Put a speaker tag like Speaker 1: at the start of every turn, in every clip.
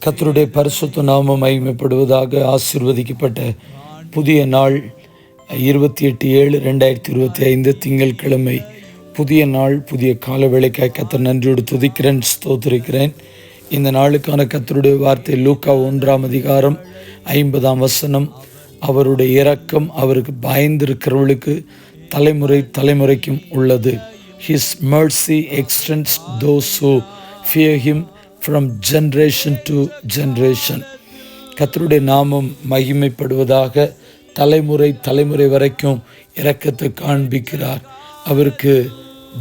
Speaker 1: கத்தருடைய பரிசுத்த நாமம் மகிமைப்படுவதாக ஆசிர்வதிக்கப்பட்ட புதிய நாள் இருபத்தி எட்டு ஏழு ரெண்டாயிரத்தி இருபத்தி ஐந்து திங்கட்கிழமை. புதிய நாள் புதிய கால வேலைக்காய் கத்தர் நன்றியோடு துதிக்கிறேன் ஸ்தோத்திருக்கிறேன். இந்த நாளுக்கான கத்தருடைய வார்த்தை லூக்கா ஒன்றாம் அதிகாரம் ஐம்பதாம் வசனம். அவருடைய இரக்கம் அவருக்கு பயந்திருக்கிறவர்களுக்கு தலைமுறை தலைமுறைக்கும் உள்ளது. His mercy extends those who fear from generation to generation கத்தருடைய நாமம் மகிமைப்படுவதாக தலைமுறை தலைமுறை வரைக்கும் இரக்கத்தை காண்பிக்கிறார். அவருக்கு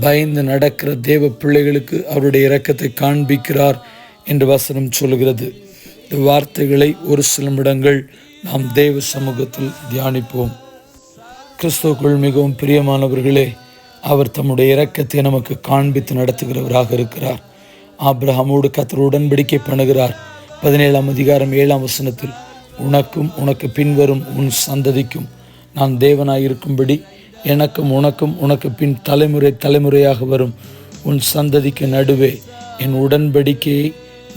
Speaker 1: பயந்து நடக்கிற தேவ பிள்ளைகளுக்கு அவருடைய இரக்கத்தை காண்பிக்கிறார் என்று வசனம் சொல்கிறது. இந்த வார்த்தைகளை ஒரு சில நிமிடங்கள் நாம் தேவ சமூகத்தில் தியானிப்போம். கிறிஸ்துவுக்குள் மிகவும் பிரியமானவர்களே அவர் தம்முடைய இரக்கத்தை நமக்கு காண்பித்து நடத்துகிறவராக இருக்கிறார். ஆப்ரஹாமோடு கத்தர் உடன்படிக்கை பண்ணுகிறார். பதினேழாம் அதிகாரம் ஏழாம் வசனத்தில் உனக்கும் உனக்கு பின்வரும் உன் சந்ததிக்கும் நான் தேவனாயிருக்கும்படி எனக்கும் உனக்கும் உனக்கு பின் தலைமுறை தலைமுறையாக வரும். உன் சந்ததிக்கு நடுவே என் உடன்படிக்கையை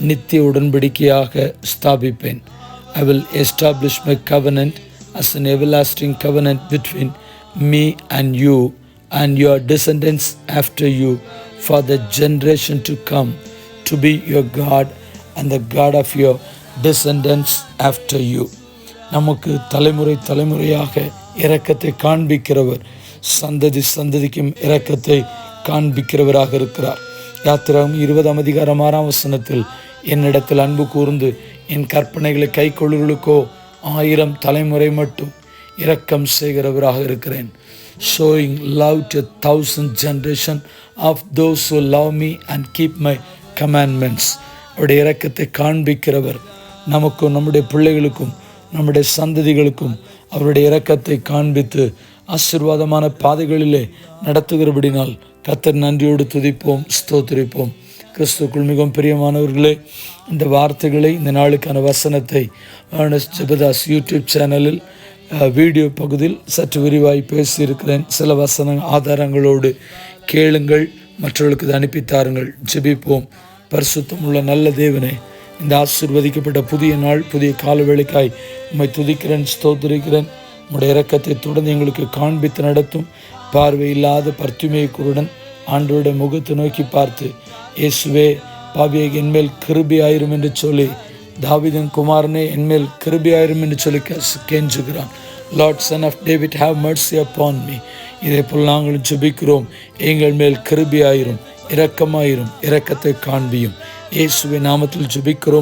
Speaker 1: நித்திய உடன்படிக்கையாக ஸ்தாபிப்பேன். I will establish my covenant as an everlasting covenant between me and you and your descendants after you for the generation to come to be your God and the God of your descendants after you. நமக்கு தலைமுறை தலைமுறையாக இரக்கத்தை காண்பிக்கிறவர் சந்ததி சந்ததிக்கும் இரக்கத்தை காண்பிக்கிறவராக இருக்கிறார் யாத்திராவும் இருபதாம் அதிகாரம் ஆறாம் வசனத்தில் என்னிடத்தில் அன்பு கூர்ந்து என் கற்பனைகளை கை கொள்ளுகளுக்கோ ஆயிரம் தலைமுறை மட்டும் இரக்கம் செய்கிறவராக இருக்கிறேன் showing love to thousand generation of those love me and keep my commandments அவருடைய இறக்கத்தை காண்பிக்கிறவர். நமக்கும் நம்முடைய பிள்ளைகளுக்கும் நம்முடைய சந்ததிகளுக்கும் அவருடைய இறக்கத்தை காண்பித்து ஆசீர்வாதமான பாதைகளிலே நடத்துகிறபடினால் கத்தர் நன்றியோடு துதிப்போம் ஸ்தோத்திரிப்போம். கிறிஸ்துக்குள் மிகவும் பிரியமானவர்களே இந்த வார்த்தைகளை இந்த நாளுக்கான வசனத்தை ஏர்னஸ்ட் ஜெபதாஸ் யூடியூப் சேனலில் வீடியோ பகுதியில் சற்று விரிவாய் பேசியிருக்கிறேன். சில வசன ஆதாரங்களோடு கேளுங்கள். மற்றவர்களுக்கு அனுப்பி தாருங்கள் ஜெபிப்போம். பரிசுத்தம் உள்ள நல்ல தேவனே இந்த ஆசீர்வதிக்கப்பட்ட புதிய நாள் புதிய கால வேளைக்காய் உம்மை துதிக்கிறேன் ஸ்தோத்திரிக்கிறேன். உடைய இறக்கத்தை தொடர்ந்து எங்களுக்கு காண்பித்து நடத்தும். பார்வை இல்லாத பர்த்துமேக்குருடன் ஆண்டோட முகத்தை நோக்கி பார்த்து இயேசுவே பாவியை என்மேல் கிருபியாயிரும் என்று சொல்லி தாவிதன் குமாரனே என்மேல் கிருபியாயிரும் என்று சொல்லி கெஸ்- கெஞ்சுகிறான். Lord son of David have mercy upon me இதே போல் நாங்களும் ஜெபிக்கிறோம். எங்கள் மேல் கிருபியாயிரும் இரக்கமாயிரும் இரக்கத்தை காண்பியும். இயேசுவின் நாமத்தில் ஜெபிக்கிறோம்.